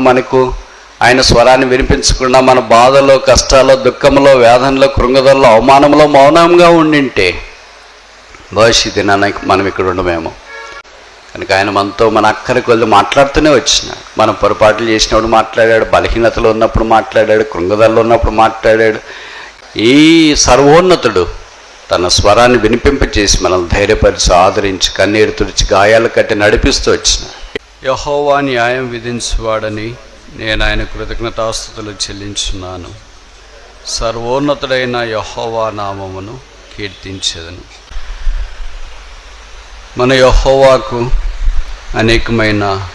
మనకు ఆయన స్వరాన్ని వినిపించకుండా మన బాధలో కష్టాల్లో దుఃఖంలో వేదనలో కృంగదల్లో అవమానంలో మౌనంగా ఉండింటే భవిష్యత్ దినానికి మనం ఇక్కడ ఉండమేమో. కనుక ఆయన మనతో మన అక్కడికి వెళ్ళి మాట్లాడుతూనే వచ్చినాడు మనం పొరపాట్లు చేసినప్పుడు మాట్లాడాడు బలహీనతలో ఉన్నప్పుడు మాట్లాడాడు కృంగదల్లో ఉన్నప్పుడు మాట్లాడాడు. ఈ సర్వోన్నతుడు తన స్వరాన్ని వినిపింపచేసి మనల్ని ధైర్యపరిచి ఆదరించి కన్నీరు తుడిచి గాయాలు కట్టి నడిపిస్తూ వచ్చిన. యహోవా న్యాయం విధించువాడని నేను ఆయన కృతజ్ఞతాస్థుతులు చెల్లించున్నాను. సర్వోన్నతుడైన యహోవా నామమును కీర్తించేదను. మన యహోవాకు అనేకమైన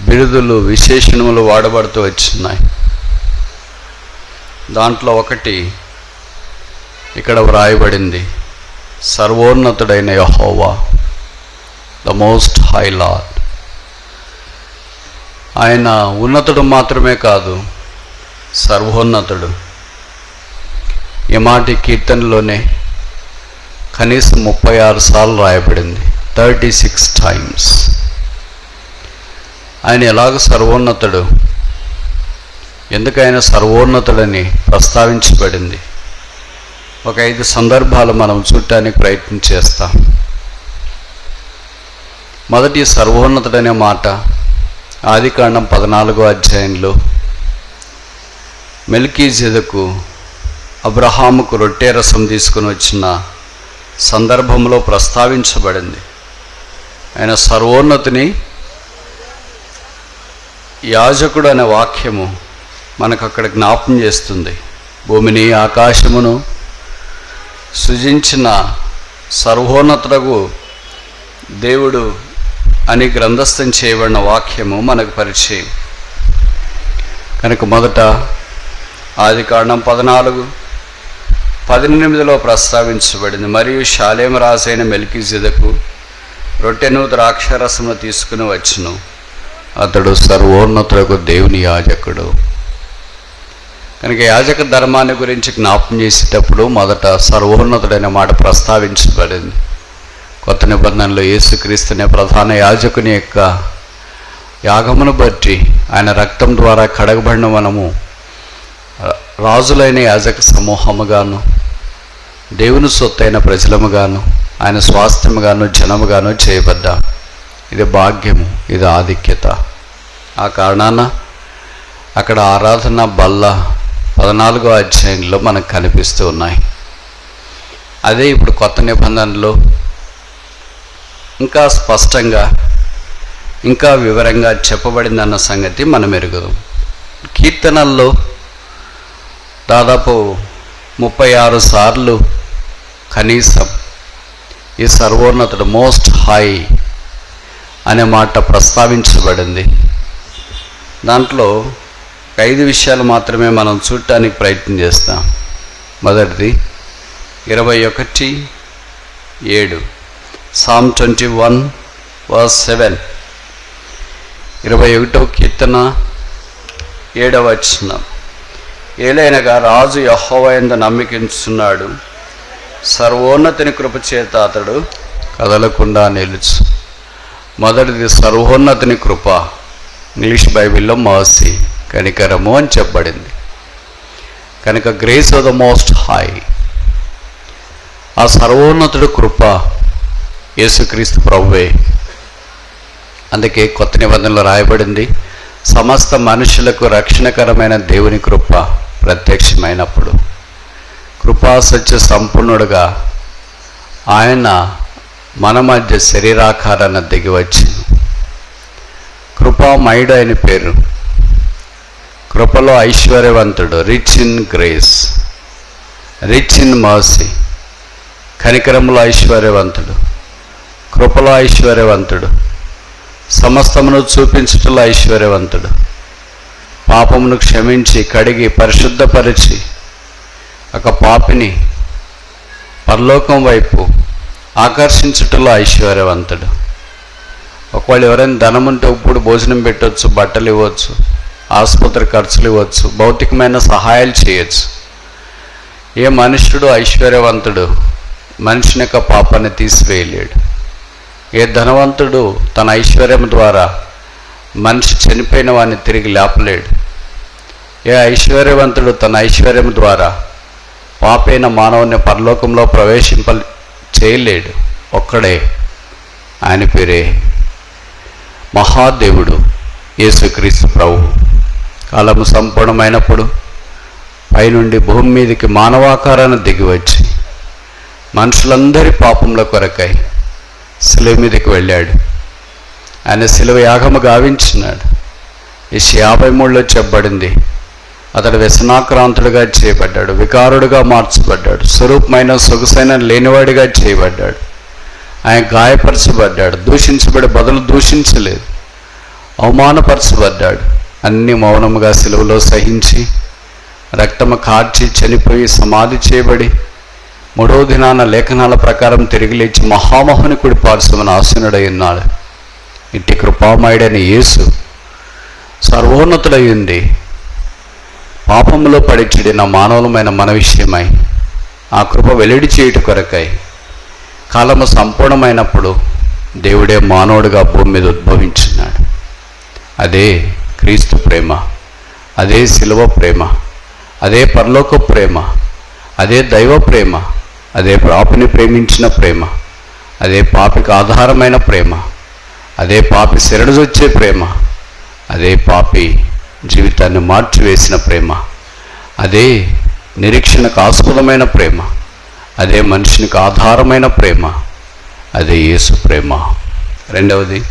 బిరుదులు విశేషణములు వాడబడుతూ వచ్చినాయి. దాంట్లో ఒకటి ఇక్కడ వ్రాయబడింది. సర్వోన్నతుడైన యహోవా ద మోస్ట్ హై లాడ్ ఆయన ఉన్నతుడు మాత్రమే కాదు సర్వోన్నతుడు. ఈ మాట కీర్తనలోనే కనీసం ముప్పై ఆరు సార్లు రాయబడింది. Thirty six times. ఆయన ఎలాగ సర్వోన్నతుడు? ఎందుకు ఆయన సర్వోన్నతుడని ప్రస్తావించబడింది? ఒక ఐదు సందర్భాలు మనం చూడటానికి ప్రయత్నం చేస్తాం. మొదటి సర్వోన్నతుడనే మాట. ఆదికాండం పద్నాలుగో అధ్యాయంలో మెల్కీజెదకు అబ్రహాముకు రొట్టె రసం తీసుకుని వచ్చిన సందర్భంలో ప్రస్తావించబడింది. ఆయన సర్వోన్నతిని యాజకుడు అనే వాక్యము మనకు అక్కడ జ్ఞాపం చేస్తుంది. భూమిని ఆకాశమును సృజించిన సర్వోన్నతుడకు దేవుడు అని గ్రంథస్థం చేయబడిన వాక్యము మనకు పరిచయం. కనుక మొదట ఆది కాండం పద్నాలుగు పద్దెనిమిదిలో ప్రస్తావించబడింది. మరియు శాలేమ రాజైన మెల్కిజిదకు రొట్టెను ద్రాక్షరసము తీసుకుని వచ్చును. అతడు సర్వోన్నతులకు దేవుని యాజకుడు. కనుక యాజక ధర్మాన్ని గురించి జ్ఞాపం చేసేటప్పుడు మొదట సర్వోన్నతుడైన మాట ప్రస్తావించబడింది. కొత్త నిబంధనలో యేసుక్రీస్తునే ప్రధాన యాజకుని యొక్క యాగమును బట్టి ఆయన రక్తం ద్వారా కడగబడిన మనము రాజులైన యాజక సమూహముగాను దేవుని సొత్తైన ప్రజలముగాను ఆయన స్వాస్థ్యముగాను జనముగాను చేయబడ్డా ఇది భాగ్యము ఇది ఆధిక్యత. ఆ కారణాన అక్కడ ఆరాధన బల్ల పద్నాలుగో అధ్యాయంలో మనకు కనిపిస్తూ ఉన్నాయి. అదే ఇప్పుడు కొత్త నిబంధనలో ఇంకా స్పష్టంగా ఇంకా వివరంగా చెప్పబడిందన్న సంగతి మనం ఎరుగుదాం. కీర్తనల్లో దాదాపు ముప్పై ఆరు సార్లు కనీసం ఈ సర్వోన్నతుడు మోస్ట్ హై అనే మాట ప్రస్తావించబడింది. దాంట్లో ఐదు విషయాలు మాత్రమే మనం చూడటానికి ప్రయత్నం చేస్తాం. మొదటిది ఇరవై ఒకటి ఏడు. Psalm twenty one verse seven ఇరవై ఒకటో కీర్తన ఏడవ వచ్చిన ఏలైనగా రాజు యహోవైంద నమ్మికించున్నాడు సర్వోన్నతిని కృప చేత అతడు కదలకుండా నిలుచు. మొదటిది సర్వోన్నతిని కృప. ఇంగ్లీష్ బైబిల్లో మర్సీ కనికరము అని చెప్పబడింది. కనుక grace of the most high. ఆ సర్వోన్నతుడు కృప యేసుక్రీస్తు ప్రభువే. అందుకే కొత్త నిబంధనలో రాయబడింది సమస్త మనుషులకు రక్షణకరమైన దేవుని కృప ప్రత్యక్షమైనప్పుడు. కృపా సత్య సంపూర్ణుడుగా ఆయన మన మధ్య శరీరాకారాన్ని దిగి వచ్చింది. కృపామయుడు ఆయన పేరు. కృపలో ఐశ్వర్యవంతుడు rich in grace rich in mercy కనికరములో ఐశ్వర్యవంతుడు. కృపలో ఐశ్వర్యవంతుడు. సమస్తమును చూపించటంలో ఐశ్వర్యవంతుడు. పాపమును క్షమించి కడిగి పరిశుద్ధపరిచి ఒక పాపిని పరలోకం వైపు ఆకర్షించుటలో ఐశ్వర్యవంతుడు. ఒకవేళ ఎవరైనా ధనం ఉంటే ఇప్పుడు భోజనం పెట్టవచ్చు బట్టలు ఇవ్వచ్చు ఆసుపత్రి ఖర్చులు ఇవ్వచ్చు భౌతికమైన సహాయాలు చేయొచ్చు. ఏ మనుష్యుడు ఐశ్వర్యవంతుడు? మనిషిని యొక్క పాపాన్ని తీసివేయలేడు. ఏ ధనవంతుడు తన ఐశ్వర్యం ద్వారా మనిషి చనిపోయిన వాడిని తిరిగి లేపలేడు. ఏ ఐశ్వర్యవంతుడు తన ఐశ్వర్యం ద్వారా పాపైన మానవుని పరలోకంలో ప్రవేశింప చేయలేడు. ఒక్కడే. ఆయన పేరే మహాదేవుడు యేసుక్రీస్తు ప్రభు. కాలము సంపూర్ణమైనప్పుడు పైనుండి భూమి మీదకి మానవాకారాన్ని దిగివచ్చి మనుషులందరి పాపముల కొరకై శిలువ మీదకి వెళ్ళాడు. ఆయన శిలువ యాగము గావించినాడు. ఈ యాభై మూడులో చెప్పబడింది. అతడు వ్యసనాక్రాంతుడిగా చేయబడ్డాడు. వికారుడుగా మార్చబడ్డాడు. స్వరూపమైన సొగసైన లేనివాడిగా చేయబడ్డాడు. ఆయన గాయపరచబడ్డాడు. దూషించబడి బదులు దూషించలేదు. అవమానపరచబడ్డాడు. అన్ని మౌనముగా సెలవులో సహించి రక్తము కార్చి చనిపోయి సమాధి చేయబడి మూడవ దినాన లేఖనాల ప్రకారం తిరిగి లేచి మహామహుని కుడి పార్శ్వమని ఆసనుడై ఉన్నాడు. ఇంటి కృపామయుడైన యేసు సర్వోన్నతుడై ఉంది పాపములో పడి మానవులమైన మన విషయమై ఆ కృప వెల్లడి చేయుట కొరకై కాలము సంపూర్ణమైనప్పుడు దేవుడే మానవుడిగా భూమి మీద ఉద్భవించినాడు. అదే క్రీస్తు ప్రేమ అదే శిలువ ప్రేమ అదే పరలోక ప్రేమ అదే దైవ ప్రేమ అదే పాపిని ప్రేమించిన ప్రేమ అదే పాపికి ఆధారమైన ప్రేమ అదే పాపి శరణుజొచ్చే ప్రేమ అదే పాపి జీవితాన్ని మార్చివేసిన ప్రేమ అదే నిరీక్షణకు ఆస్పదమైన ప్రేమ అదే మనిషినికి ఆధారమైన ప్రేమ అదే యేసు ప్రేమ. రెండవది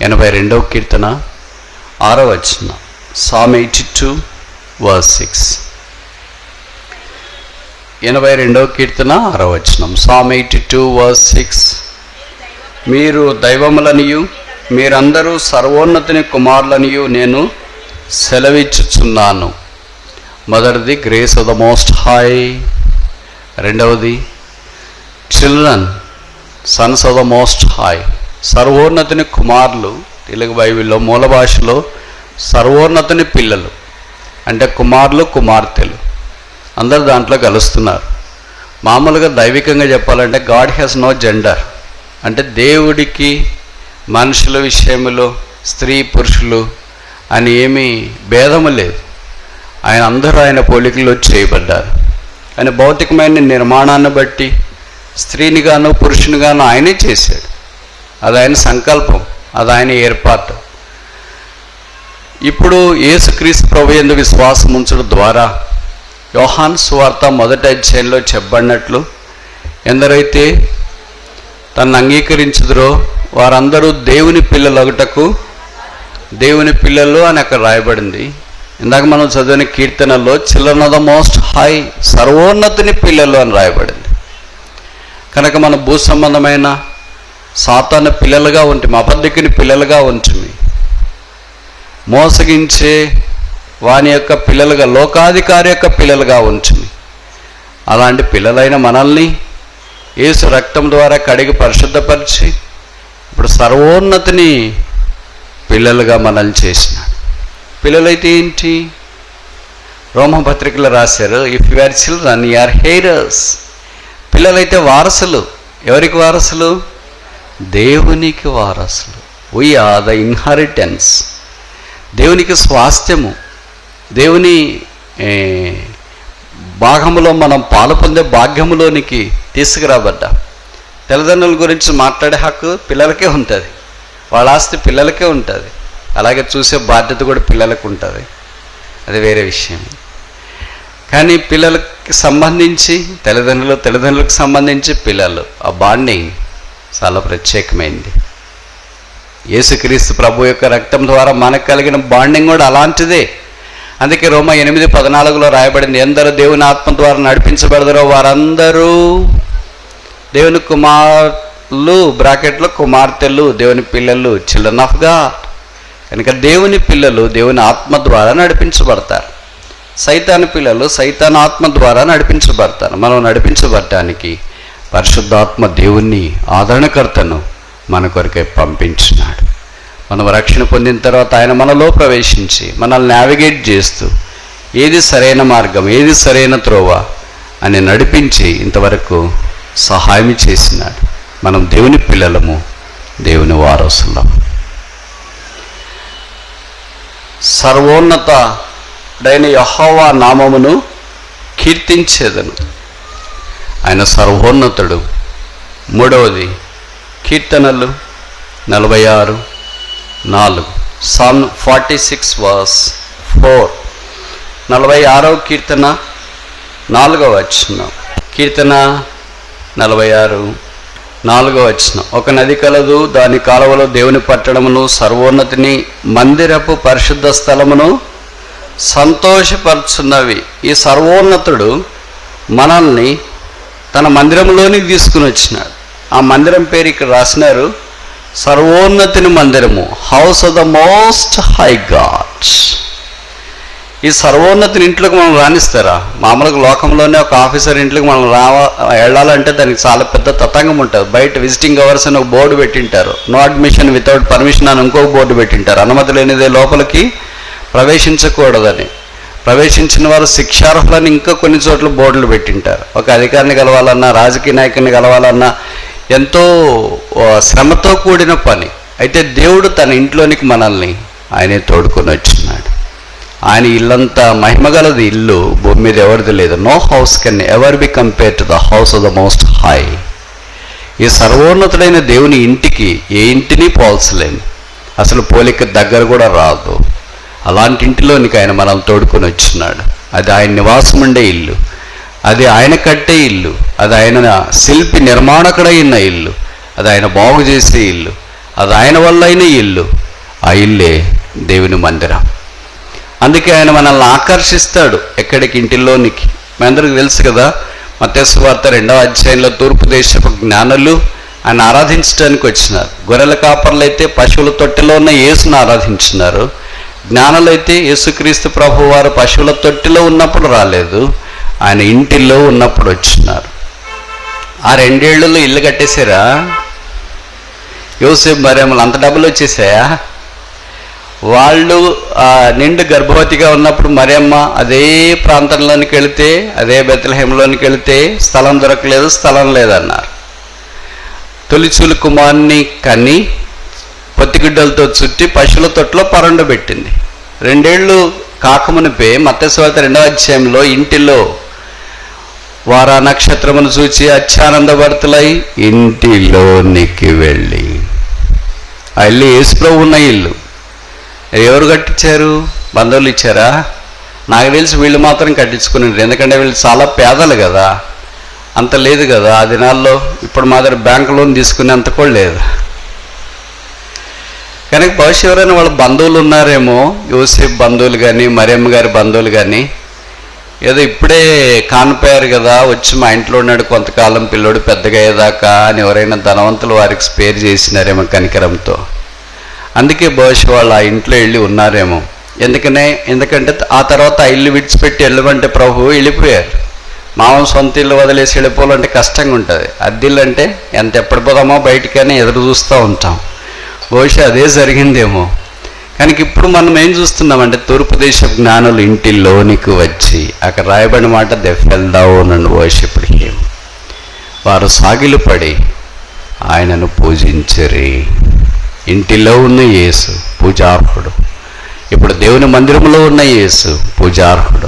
ఎనభై రెండవ కీర్తన ఆరో వచ్చిన psalm eighty two verse six. ఎనభై రెండవ కీర్తన ఆరవచనం psalm eighty two verse six మీరు దైవములనియు మీరందరూ సర్వోన్నతిని కుమారులనియు నేను సెలవిచ్చుచున్నాను. మొదటిది grace of the most high రెండవది children sons of the most high సర్వోన్నతిని కుమారులు తెలుగు బైబిల్లో మూల భాషలో సర్వోన్నతిని పిల్లలు. అంటే కుమారులు కుమార్తెలు. అందరు దాంట్లో కలుస్తున్నారు. మామూలుగా దైవికంగా చెప్పాలంటే గాడ్ హ్యాస్ నో జెండర్. అంటే దేవుడికి మనుషుల విషయంలో స్త్రీ పురుషులు అని ఏమీ భేదము లేదు. ఆయన అందరూ ఆయన పోలికలో చేయబడ్డారు. ఆయన భౌతికమైన నిర్మాణాన్ని బట్టి స్త్రీనిగాను పురుషునిగాను ఆయనే చేశాడు. అది ఆయన సంకల్పం అది ఆయన ఏర్పాటు. ఇప్పుడు యేసుక్రీస్తు ప్రభు ఎందు విశ్వాసం ఉంచడం ద్వారా యోహాన్ సువార్త మొదటి అధ్యాయంలో చెప్పబడినట్లు ఎందరైతే తను అంగీకరించుదురో వారందరూ దేవుని పిల్లలగుటకు దేవుని పిల్లలు అని అక్కడ రాయబడింది. ఇందాక మనం చదివిన కీర్తనలో children of the most high సర్వోన్నతిని పిల్లలు అని రాయబడింది. కనుక మన భూ సంబంధమైన సాతాన పిల్లలుగా ఉంటుంది అబద్ధికిని పిల్లలుగా ఉంటుంది మోసగించే వాని యొక్క పిల్లలుగా లోకాధికారి యొక్క పిల్లలుగా ఉంటుంది అలాంటి పిల్లలైన మనల్ని యేసు రక్తం ద్వారా కడిగి పరిశుద్ధపరిచి ఇప్పుడు సర్వోన్నతిని పిల్లలుగా మనల్ని చేసినాడు. పిల్లలైతే ఏంటి? రోమపత్రికలు రాశారు if you are children you are heirs పిల్లలైతే వారసులు. ఎవరికి వారసులు? దేవునికి వారసులు. వీ ఆర్ ద ఇన్హారిటెన్స్ దేవునికి స్వాస్థ్యము. దేవుని భాగంలో మనం పాలు పొందే భాగ్యములోనికి తీసుకురాబడ్డా. తల్లిదండ్రుల గురించి మాట్లాడే హక్కు పిల్లలకే ఉంటుంది. వాళ్ళ ఆస్తి పిల్లలకే ఉంటుంది. అలాగే చూసే బాధ్యత కూడా పిల్లలకు ఉంటుంది. అది వేరే విషయం. కానీ పిల్లలకి సంబంధించి తల్లిదండ్రులు తల్లిదండ్రులకు సంబంధించి పిల్లలు ఆ బాండింగ్ చాలా ప్రత్యేకమైంది. యేసుక్రీస్తు ప్రభు యొక్క రక్తం ద్వారా మనకు కలిగిన బాండింగ్ కూడా అలాంటిదే. అందుకే రోమ ఎనిమిది పద్నాలుగులో రాయబడింది ఎందరూ దేవుని ఆత్మ ద్వారా నడిపించబడదరో వారందరూ దేవుని కుమారులు బ్రాకెట్లో కుమార్తెలు దేవుని పిల్లలు చిల్డ్రన్ ఆఫ్ గాడ్ కనుక దేవుని పిల్లలు దేవుని ఆత్మ ద్వారా నడిపించబడతారు. సైతాన్ పిల్లలు సైతాన్ ఆత్మ ద్వారా నడిపించబడతారు. మనం నడిపించబడటానికి పరిశుద్ధాత్మ దేవుణ్ణి ఆదరణకర్తను మన కొరకై పంపించినాడు. మనం రక్షణ పొందిన తర్వాత ఆయన మనలో ప్రవేశించి మనల్ని నావిగేట్ చేస్తూ ఏది సరైన మార్గం ఏది సరైన త్రోవ అని నడిపించి ఇంతవరకు సహాయం చేసినాడు. మనం దేవుని పిల్లలము దేవుని వారసులం. సర్వోన్నతుడైన యహోవా నామమును కీర్తించేదను. ఆయన సర్వోన్నతుడు. మూడవది కీర్తనలు నలభై ఆరు. నాలుగు. Psalm forty six verse four నలభై ఆరవ కీర్తన నాలుగవ వచనం. కీర్తన నలభై ఆరు నాలుగవ వచనం. ఒక నది కలదు దాని కాలువలో దేవుని పట్టణమును సర్వోన్నతిని మందిరపు పరిశుద్ధ స్థలమును సంతోషపరుచున్నవి. ఈ సర్వోన్నతుడు మనల్ని తన మందిరంలోనికి తీసుకుని వచ్చినాడు. ఆ మందిరం పేరు ఇక్కడ రాసినారు సర్వోన్నతిని మందిరము house of the most high God ఈ సర్వోన్నతిని ఇంట్లోకి మనం రాణిస్తారా? మామూలుగా లోకంలోనే ఒక ఆఫీసర్ ఇంట్లోకి మనం రావ వెళ్ళాలంటే దానికి చాలా పెద్ద తతంగం ఉంటుంది. బయట విజిటింగ్ అవర్స్ అని ఒక బోర్డు పెట్టింటారు. నో అడ్మిషన్ వితౌట్ పర్మిషన్ అని ఇంకొక బోర్డు పెట్టింటారు. అనుమతి లేనిదే లోపలికి ప్రవేశించకూడదని. ప్రవేశించిన వారు శిక్షార్హులని ఇంకా కొన్ని చోట్ల బోర్డులు పెట్టింటారు. ఒక అధికారిని కలవాలన్నా రాజకీయ నాయకుని కలవాలన్నా ఎంతో శ్రమతో కూడిన పని. అయితే దేవుడు తన ఇంట్లోనికి మనల్ని ఆయనే తోడుకొని వచ్చినాడు. ఆయన ఇల్లంతా మహిమగలది ఇల్లు భూమి మీద ఎవరిది లేదు. No house can ever be compare to the house of the most high ఈ సర్వోన్నతుడైన దేవుని ఇంటికి ఏ ఇంటిని పోల్చలేము. అసలు పోలిక దగ్గర కూడా రాదు. అలాంటి ఇంటిలోనికి ఆయన మనం తోడుకొని వచ్చినాడు. అది ఆయన నివాసం ఉండే ఇల్లు. అది ఆయన కట్టే ఇల్లు అది ఆయన శిల్పి నిర్మాణకుడైన ఇల్లు అది ఆయన బాగు చేసే ఇల్లు అది ఆయన వల్ల అయిన ఇల్లు ఆ ఇల్లే దేవుని మందిరం. అందుకే ఆయన మనల్ని ఆకర్షిస్తాడు ఎక్కడికి ఇంటిలోనికి. మీ అందరికి తెలుసు కదా మత్స్యవార్త రెండవ అధ్యాయంలో తూర్పు దేశపు జ్ఞానులు ఆయన ఆరాధించడానికి వచ్చినారు. గొర్రెల కాపర్లు అయితే పశువుల తొట్టిలో ఉన్న యేసును ఆరాధించినారు. జ్ఞానులైతే యేసుక్రీస్తు ప్రభు వారు పశువుల తొట్టిలో ఉన్నప్పుడు రాలేదు. ఆయన ఇంటిలో ఉన్నప్పుడు వచ్చినారు. ఆ రెండేళ్ళలో ఇల్లు కట్టేశారా? యోసేపు మరేమలు అంత డబ్బులు వచ్చేసాయా? వాళ్ళు నిండు గర్భవతిగా ఉన్నప్పుడు మరేమ్మ అదే ప్రాంతంలోనికి వెళితే అదే బెత్తలహేంలోనికి వెళితే స్థలం దొరకలేదు స్థలం లేదన్నారు. తొలిచూలు కుమార్ని కని పొత్తిగుడ్డలతో చుట్టి పశువుల తొట్లో పరండు పెట్టింది రెండేళ్ళు కాకమునిపే మత్స్యవాత రెండవ అధ్యాయంలో ఇంటిలో వారా నక్షత్రమును చూచి అత్యానందభర్తలై ఇంటిలోనికి వెళ్ళి. ఆ ఇల్లు యేసుప్రభు ఉన్న ఇల్లు. ఎవరు కట్టించారు? బంధువులు ఇచ్చారా? నాకు తెలిసి వీళ్ళు మాత్రం కట్టించుకున్నారు ఎందుకంటే వీళ్ళు చాలా పేదలు కదా. అంత లేదు కదా ఆ దినాల్లో. ఇప్పుడు మా దగ్గర బ్యాంక్ లోన్ తీసుకునేంత కూడా లేదు. కనుక బహుశా ఎవరైనా వాళ్ళ బంధువులు ఉన్నారేమో యూసేఫ్ బంధువులు కానీ మరియమ్మ గారి బంధువులు కానీ ఏదో ఇప్పుడే కానిపోయారు కదా వచ్చి మా ఇంట్లో ఉన్నాడు కొంతకాలం పిల్లోడు పెద్దగా అయ్యేదాకా అని ఎవరైనా ధనవంతులు వారికి స్పేర్ చేసినారేమో కనికరంతో. అందుకే బహుశా వాళ్ళు ఆ ఇంట్లో వెళ్ళి ఉన్నారేమో. ఎందుకనే? ఎందుకంటే ఆ తర్వాత ఆ ఇల్లు విడిచిపెట్టి వెళ్ళమంటే ప్రభు వెళ్ళిపోయారు. మామూలు సొంత ఇల్లు వదిలేసి వెళ్ళిపోవాలంటే కష్టంగా ఉంటుంది. అద్దిల్లు అంటే ఎంత ఎప్పుడు పోదామో బయటికని ఎదురు చూస్తూ ఉంటాం. బహుశా అదే జరిగిందేమో. కానీ ఇప్పుడు మనం ఏం చూస్తున్నామంటే తూర్పు దేశ జ్ఞానులు ఇంటిలోనికి వచ్చి అక్కడ రాయబడిన మాట they fell down and worship him వారు సాగిలు పడి ఆయనను పూజించరి. ఇంటిలో ఉన్న యేసు పూజార్హుడు. ఇప్పుడు దేవుని మందిరంలో ఉన్న యేసు పూజార్హుడు.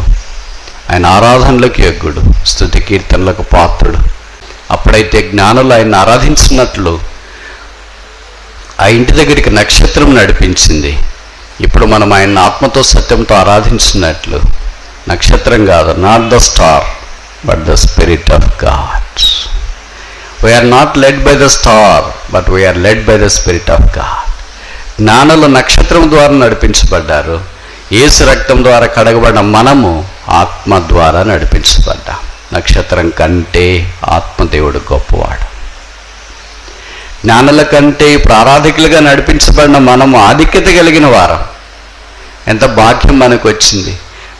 ఆయన ఆరాధనలకు యజ్ఞుడు స్థుతి కీర్తనలకు పాత్రుడు. అప్పుడైతే జ్ఞానులు ఆయన ఆరాధించినట్లు ఆ ఇంటి దగ్గరికి నక్షత్రం నడిపించింది. ఇప్పుడు మనం ఆయన ఆత్మతో సత్యంతో ఆరాధించినట్లు. నక్షత్రం కాదు not the star but the spirit of God we are not led by the star but we are led by the spirit of God జ్ఞానులు నక్షత్రం ద్వారా నడిపించబడ్డారు. ఏసు రక్తం ద్వారా కడగబడిన మనము ఆత్మ ద్వారా నడిపించబడ్డాం. నక్షత్రం కంటే ఆత్మదేవుడు గొప్పవాడు. జ్ఞానుల కంటే ప్రారాధికులుగా నడిపించబడిన మనము ఆధిక్యత కలిగిన వారం. ఎంత భాగ్యం మనకు వచ్చింది.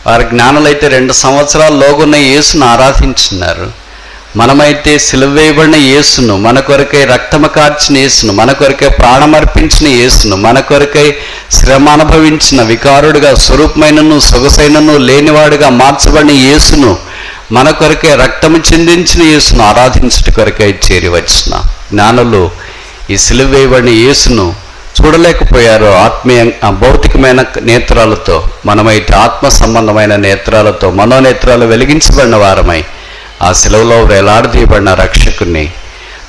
వారి జ్ఞానులైతే రెండు సంవత్సరాల లోగున్న యేసును ఆరాధించున్నారు మనమైతే సిలువేయబడిన యేసును మన కొరకై రక్తము కార్చిన యేసును మన కొరకై ప్రాణమర్పించిన యేసును మన కొరకై శ్రమ అనుభవించిన వికారుడుగా స్వరూపమైనను సొగసైనను లేనివాడుగా మార్చబడిన యేసును మన కొరకై రక్తము చెందించిన యేసును ఆరాధించుట కొరకై చేరి వచ్చిన జ్ఞానులు ఈ సిలువ వేయబడిన యేసును చూడలేకపోయారు. ఆత్మీయ భౌతికమైన నేత్రాలతో మనమైతే ఆత్మ సంబంధమైన నేత్రాలతో మనోనేత్రాలు వెలిగించబడిన వారమై ఆ సెలవులో వేలాడదీయబడిన రక్షకుని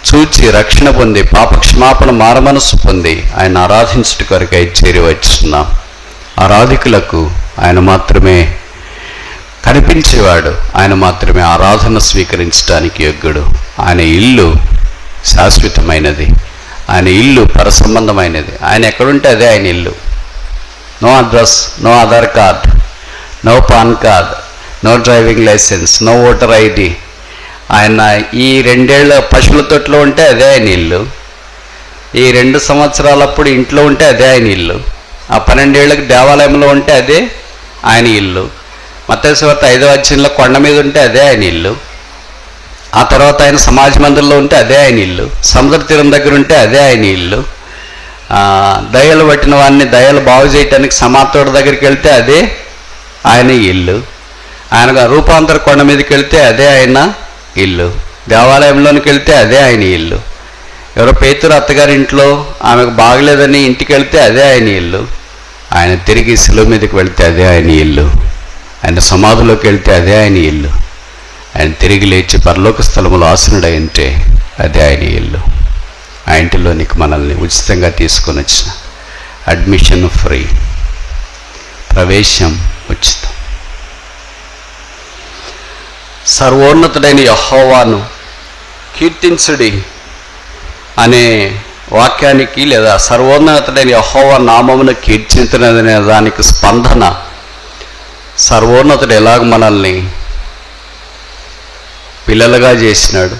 చూచి రక్షణ పొంది పాపక్షమాపణ మారమనస్సు పొంది ఆయన ఆరాధించుట కొరకై చేరి వచ్చున్నాం ఆరాధికులకు ఆయన మాత్రమే కనిపించేవాడు. ఆయన మాత్రమే ఆరాధన స్వీకరించడానికి యోగ్యుడు. ఆయన ఇల్లు శాశ్వతమైనది. ఆయన ఇల్లు పరసంబంధమైనది. ఆయన ఎక్కడుంటే అదే ఆయన ఇల్లు. No address no Aadhaar card no PAN card no driving licence no voter ID ఆయన ఈ రెండేళ్ళ పశువుల తొట్లో ఉంటే అదే ఆయన ఇల్లు. ఈ రెండు సంవత్సరాలప్పుడు ఇంట్లో ఉంటే అదే ఆయన ఇల్లు. ఆ పన్నెండేళ్ళకి దేవాలయంలో ఉంటే అదే ఆయన ఇల్లు. మత్స్యవార్త ఐదో అధ్యయంలో కొండ మీద ఉంటే అదే ఆయన ఇల్లు. ఆ తర్వాత ఆయన సమాజ మందిరంలో ఉంటే అదే ఆయన ఇల్లు సముద్ర తీరం దగ్గర ఉంటే అదే ఆయన ఇల్లు. దయలు పట్టిన వాడిని దయలు బాగు చేయటానికి సమాతోడు దగ్గరికి వెళ్తే అదే ఆయన ఇల్లు. ఆయన రూపాంతర కొండ మీదకి వెళ్తే అదే ఆయన ఇల్లు. దేవాలయంలోనికి వెళ్తే అదే ఆయన ఇల్లు. ఎవరో పేతురు అత్తగారి ఇంట్లో ఆమెకు బాగలేదని ఇంటికి వెళ్తే అదే ఆయన ఇల్లు. ఆయన తిరిగి శిలువ మీదకి వెళ్తే అదే ఆయన ఇల్లు. ఆయన సమాధిలోకి వెళ్తే అదే ఆయన ఇల్లు. ఆయన తిరిగి లేచి పరలోక స్థలములో ఆసనుడై ఉంటే అదే ఆయన ఇల్లు. ఆ ఇంటిలోనికి మనల్ని ఉచితంగా తీసుకొని వచ్చిన అడ్మిషన్ ఫ్రీ. ప్రవేశం ఉచితం. సర్వోన్నతుడైన యహోవాను కీర్తించుడి అనే వాక్యానికి లేదా సర్వోన్నతుడైన యహోవ నామమును కీర్తించినదనే దానికి స్పందన సర్వోన్నతుడు ఎలాగ మనల్ని పిల్లలుగా చేసినాడు.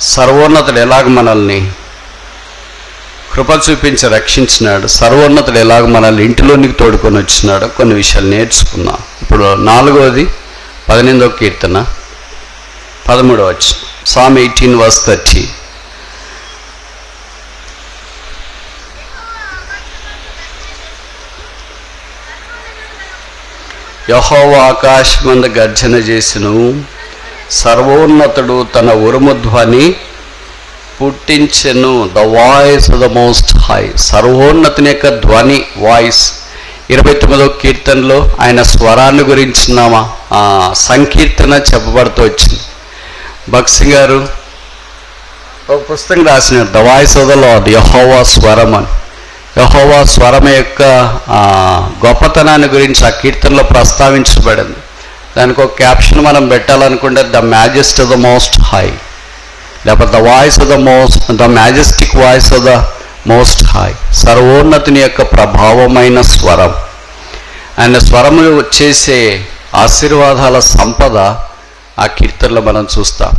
సర్వోన్నతుడు ఎలాగ మనల్ని కృప చూపించి రక్షించినాడు. సర్వోన్నతుడు ఎలాగ మనల్ని ఇంటిలోనికి తోడుకొని వచ్చినాడు కొన్ని విషయాలు నేర్చుకున్నాం. ఇప్పుడు నాలుగవది పదిహేనవ కీర్తన పదమూడవ వచ్చి సామ్ ఎయిటీన్ వర్స్ థర్టీ యహోవ ఆకాశమంద గర్జన చేసిను సర్వోన్నతుడు తన ఉరుము ధ్వని పుట్టించెను. The voice of the most high సర్వోన్నతుని యొక్క ధ్వని వాయిస్ ఇరవై తొమ్మిదవ కీర్తనలో ఆయన స్వరాన్ని గురించిన సంకీర్తన చెప్పబడుతూ వచ్చింది. భక్సింగ్ గారు ఒక పుస్తకం రాసిన the voice of the lord యహోవా స్వరం అని. యహోవా స్వరం యొక్క గొప్పతనాన్ని గురించి ఆ కీర్తనలో ప్రస్తావించబడింది. దానికి ఒక క్యాప్షన్ మనం పెట్టాలనుకుంటే the majesty the most high లేకపోతే the voice of the most the majestic voice of the most high సర్వోన్నతిని యొక్క ప్రభావమైన స్వరం. ఆయన స్వరము చేసే ఆశీర్వాదాల సంపద ఆ కీర్తనలో మనం చూస్తాం.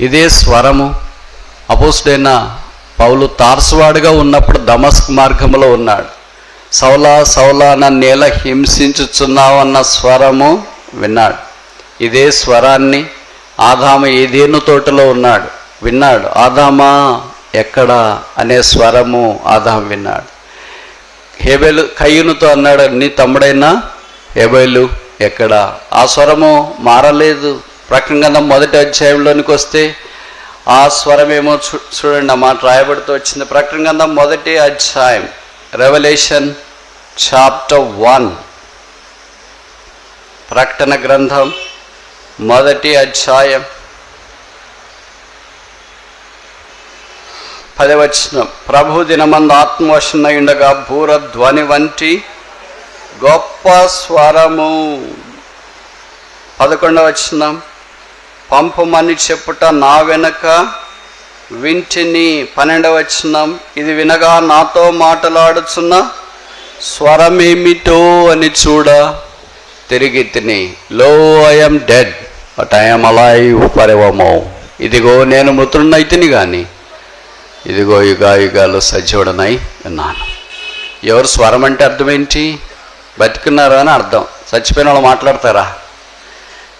ఇదే స్వరము అపోసుడైన పౌలు తార్సువాడుగా ఉన్నప్పుడు దమస్క్ మార్గంలో ఉన్నాడు. సౌలా సౌలా నన్నేల హింసించుచున్నావు? అన్న స్వరము విన్నాడు. ఇదే స్వరాన్ని ఆదామ ఏదేను తోటలో ఉన్నాడు? విన్నాడు. ఆదామా ఎక్కడ? అనే స్వరము ఆదాం విన్నాడు. హేబేలు కయ్యునుతో అన్నాడు నీ తమ్ముడైనా? హేబేలు ఎక్కడ? ఆ స్వరము మారలేదు. ప్రకటన మొదటి అధ్యాయంలోనికి వస్తే ఆ స్వరమేమో చూ చూడండి ఆ మాట రాయబడుతూ వచ్చింది. ప్రకటన మొదటి అధ్యాయం రెవల్యూషన్ చాప్టర్ వన్ ప్రకటన గ్రంథం మొదటి అధ్యాయం. పదవచనం. ప్రభు దినమందు ఆత్మవశన ఉండగా భూరధ్వని వంటి గొప్ప స్వరము. పదకొండవ వచనం పంపమని చెప్పుట నా వెనక వింటిని. పన్నెండవ ఇది వినగా నాతో మాట్లాడుచున్న స్వరమేమిటో అని చూడ. తిరిగి తిని లో I'm dead but I'm alive for ఇదిగో నేను మృతుడినైతిని కానీ ఇదిగో యుగా యుగాలు సజీవుడనై ఉన్నాను. ఎవరు స్వరం అంటే అర్థం ఏంటి అని అర్థం. చచ్చిపోయిన వాళ్ళు మాట్లాడతారా?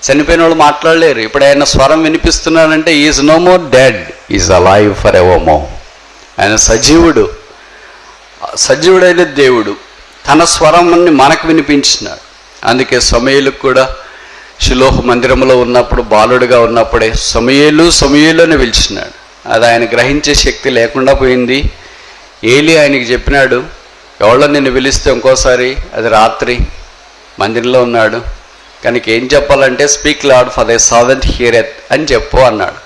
చనిపోయిన వాళ్ళు మాట్లాడలేరు. ఇప్పుడు ఆయన స్వరం వినిపిస్తున్నారంటే is no more dead is alive for ఎవమో ఆయన సజీవుడు. సజీవుడైన దేవుడు తన స్వరాన్ని మనకు వినిపించినాడు. అందుకే సమయలకు కూడా శిలోహ మందిరంలో ఉన్నప్పుడు బాలుడుగా ఉన్నప్పుడే సమయలు సమయలు అని పిలిచినాడు. అది ఆయన గ్రహించే శక్తి లేకుండా పోయింది. ఏలి ఆయనకి చెప్పినాడు ఎవరో నిన్ను పిలిస్తే ఇంకోసారి అది రాత్రి మందిరంలో ఉన్నాడు. కానీ ఏం చెప్పాలంటే speak lord for thy servant hear అని చెప్పు అన్నాడు.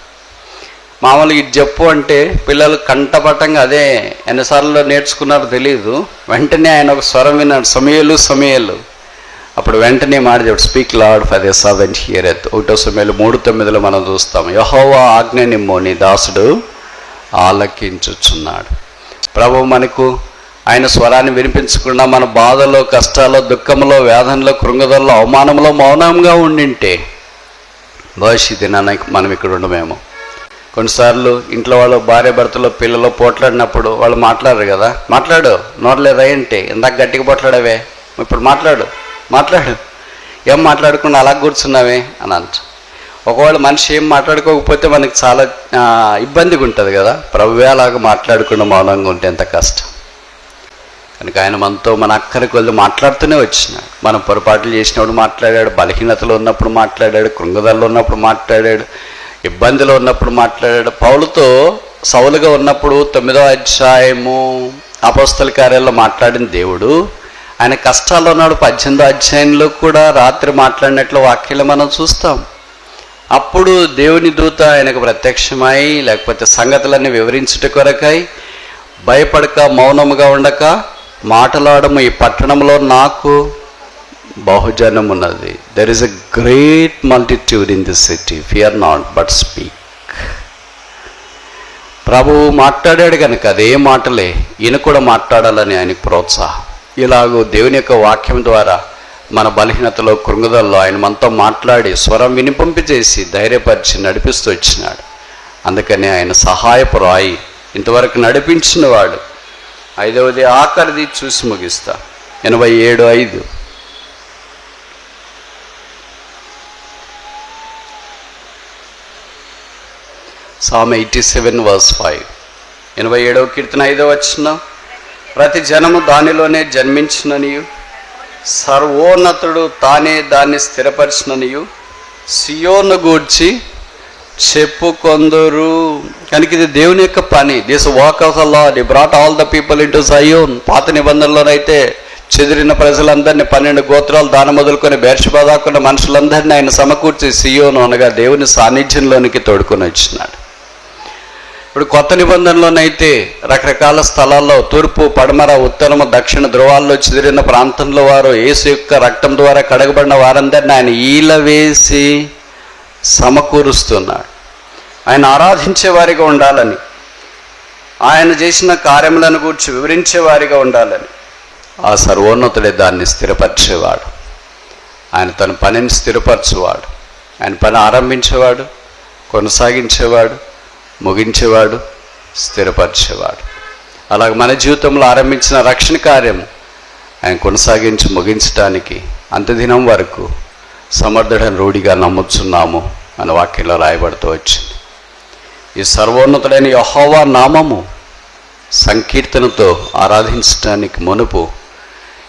మామూలుగా ఇది చెప్పు అంటే పిల్లలు కంటపటంగా అదే ఎన్నిసార్లు నేర్చుకున్నారో తెలియదు వెంటనే ఆయన ఒక స్వరం విన్నాడు సమయలు సమయలు. అప్పుడు వెంటనే మాట speak Lord for this servant heareth ఒకటో సమయంలో మూడు తొమ్మిదిలో మనం చూస్తాం యహోవా ఆజ్ఞ నిమ్మో నీ దాసుడు ఆలకించుచున్నాడు. ప్రభు మనకు ఆయన స్వరాన్ని వినిపించకుండా మన బాధలో కష్టాల్లో దుఃఖంలో వేదనలో కృంగదల్లో అవమానంలో మౌనంగా ఉండింటే భవిష్య దినానికి మనం ఇక్కడ ఉండమేమో. కొన్నిసార్లు ఇంట్లో వాళ్ళు భార్య భర్తలు పిల్లలు పోట్లాడినప్పుడు వాళ్ళు మాట్లాడరు కదా. మాట్లాడు నోట్లేదా ఏంటి? ఇందాక గట్టిగా పోట్లాడవే. ఇప్పుడు మాట్లాడు. మాట్లాడు. ఏం మాట్లాడకుండా అలా కూర్చున్నావే అని అంట. ఒకవేళ మనిషి ఏం మాట్లాడుకోకపోతే మనకి చాలా ఇబ్బందిగా ఉంటుంది కదా. ప్రభువే అలాగా మాట్లాడకుండా మౌనంగా ఉంటే ఎంత కష్టం. కనుక ఆయన మనతో మన అక్కడికి వెళ్ళి మాట్లాడుతూనే వచ్చినాడు. మనం పొరపాట్లు చేసినప్పుడు మాట్లాడాడు బలహీనతలో ఉన్నప్పుడు మాట్లాడాడు కృంగదల్లో ఉన్నప్పుడు మాట్లాడాడు ఇబ్బందిలో ఉన్నప్పుడు మాట్లాడాడు. పౌలతో సౌలుగా ఉన్నప్పుడు తొమ్మిదో అధ్యాయము అపస్తుల కార్యాల్లో మాట్లాడిన దేవుడు ఆయన కష్టాల్లో ఉన్నాడు. పద్దెనిమిదో అధ్యాయంలో కూడా రాత్రి మాట్లాడినట్లు వాక్యాలు మనం చూస్తాం. అప్పుడు దేవుని దూత ఆయనకు ప్రత్యక్షమై లేకపోతే సంగతులన్నీ వివరించుట కొరకై భయపడక మౌనముగా ఉండక మాటలాడము ఈ పట్టణంలో నాకు బహుజనం ఉన్నది there is a great multitude in this city fear not but speak ప్రభువు మాట్లాడాడు కనుక అదే మాటలే. ఈయన కూడా మాట్లాడాలని ఆయనకు ప్రోత్సాహం. ఇలాగూ దేవుని యొక్క వాక్యం ద్వారా మన బలహీనతలో కృంగుదల్లో ఆయన మనతో మాట్లాడి స్వరం వినిపింపజేసి ధైర్యపరిచి నడిపిస్తూ వచ్చినాడు. అందుకని ఆయన సహాయపు రాయి ఇంతవరకు నడిపించిన వాడు. ఐదవది ఆఖరిది చూసి ముగిస్తా. ఎనభై ఏడు ఐదు. Psalm eighty seven verse five ఎనభై ఏడవ కీర్తన ఐదో వచ్చిన ప్రతి జనము దానిలోనే జన్మించిననియు. సర్వోన్నతుడు తానే దాన్ని స్థిరపరిచిననియు. సియోను గూర్చి చెప్పుకొందరు. కనుక ఇది దేవుని యొక్క పని. This work of the Lord brought all the people into Zion పాత నిబంధనలోనైతే చెదిరిన ప్రజలందరినీ పన్నెండు గోత్రాలు దాన మొదలుకొని బేర్షబా మనుషులందరినీ ఆయన సమకూర్చి సియోను అనగా దేవుని సాన్నిధ్యంలోనికి తోడుకొని వచ్చినాడు. ఇప్పుడు కొత్త నిబంధనలోనైతే రకరకాల స్థలాల్లో తూర్పు పడమర ఉత్తరము దక్షిణ ధ్రువాల్లో చెదిరిన ప్రాంతంలో వారు యేసు యొక్క రక్తం ద్వారా కడగబడిన వారందరిని ఆయన ఈల వేసి సమకూరుస్తున్నాడు. ఆయన ఆరాధించే వారిగా ఉండాలని ఆయన చేసిన కార్యములను గురించి వివరించే వారిగా ఉండాలని ఆ సర్వోన్నతుడే దాన్ని స్థిరపరిచేవాడు. ఆయన తన పనిని స్థిరపరచువాడు. ఆయన పని ఆరంభించేవాడు కొనసాగించేవాడు. ముగించేవాడు స్థిరపరిచేవాడు. అలాగ మన జీవితంలో ఆరంభించిన రక్షణ కార్యం ఆయన కొనసాగించి ముగించటానికి అంతదినం వరకు సమర్థుడని రూఢిగా నమ్ముచున్నాము అని వాక్యంలో రాయబడుతూ వచ్చింది. ఈ సర్వోన్నతుడైన యహోవా నామము సంకీర్తనతో ఆరాధించడానికి మునుపు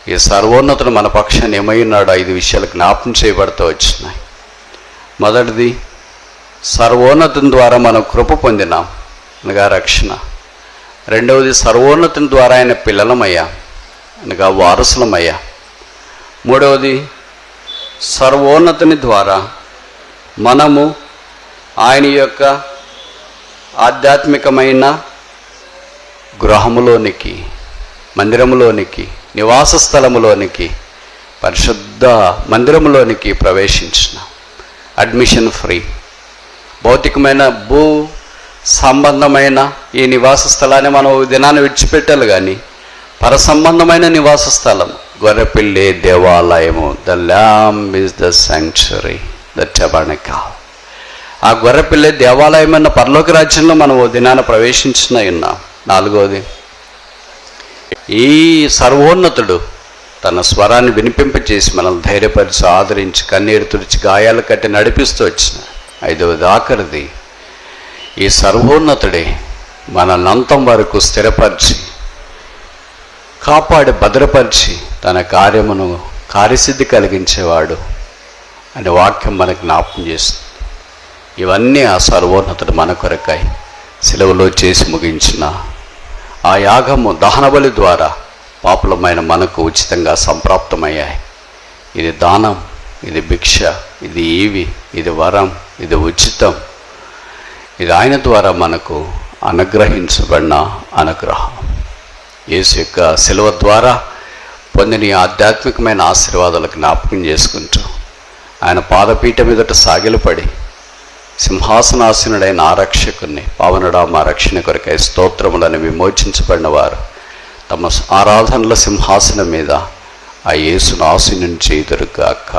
ఈ సర్వోన్నతుడు మన పక్షాన్ని ఏమై ఉన్నాడో ఐదు విషయాలు జ్ఞాపం చేయబడుతూ వచ్చినాయి. మొదటిది సర్వోన్నతం ద్వారా మనం కృప పొందినాం. అనగా రక్షణ. రెండవది సర్వోన్నతం ద్వారా ఆయన పిల్లలమయ్యా. అనగా వారసులమయ్యా. మూడవది సర్వోన్నతిని ద్వారా మనము ఆయన యొక్క ఆధ్యాత్మికమైన గృహములోనికి మందిరములోనికి నివాస స్థలములోనికి పరిశుద్ధ మందిరములోనికి ప్రవేశించిన. Admission free. భౌతికమైన భూ సంబంధమైన ఈ నివాస స్థలాన్ని మనం దినాన్ని విడిచిపెట్టాలి కానీ పర సంబంధమైన నివాస స్థలం గొర్రెపిల్లి దేవాలయము the lamb is the sanctuary the tabernacle ఆ గొర్రెపిల్లి దేవాలయం అన్న పరలోక రాజ్యంలో మనం ఓ దినాన ప్రవేశించిన ఉన్నాం. నాలుగోది ఈ సర్వోన్నతుడు తన స్వరాన్ని వినిపింపచేసి మనల్ని ధైర్యపరిచి ఆదరించి కన్నీరు తుడిచి గాయాలు కట్టి నడిపిస్తూ వచ్చిన. ఐదవది ఆఖరిది ఈ సర్వోన్నతుడే మనల్ని అంతం వరకు స్థిరపరిచి కాపాడి భద్రపరిచి తన కార్యమును కార్యసిద్ధి కలిగించేవాడు అనే వాక్యం మనకు జ్ఞాపం చేస్తుంది. ఇవన్నీ ఆ సర్వోన్నతుడు మన కొరకాయి సెలవులో చేసి ముగించిన ఆ యాగము దహనబలి ద్వారా పాపులమైన మనకు ఉచితంగా సంప్రాప్తమయ్యాయి. ఇది దానం ఇది భిక్ష ఇది ఈవి ఇది వరం ఇది ఉచితం. ఇది ఆయన ద్వారా మనకు అనుగ్రహించబడిన అనుగ్రహం. యేసు యొక్క శిలువ ద్వారా పొందిన ఆధ్యాత్మికమైన ఆశీర్వాదాలకు జ్ఞాపకం చేసుకుంటూ ఆయన పాదపీఠ మీదట సాగిలపడి సింహాసనాసీనుడైన ఆరక్షకుని పావనుడా మా రక్షణ కొరకై స్తోత్రములను విమోచించబడిన వారు తమ ఆరాధనల సింహాసనం మీద ఆ యేసును ఆశీనం చేయుదురుగాక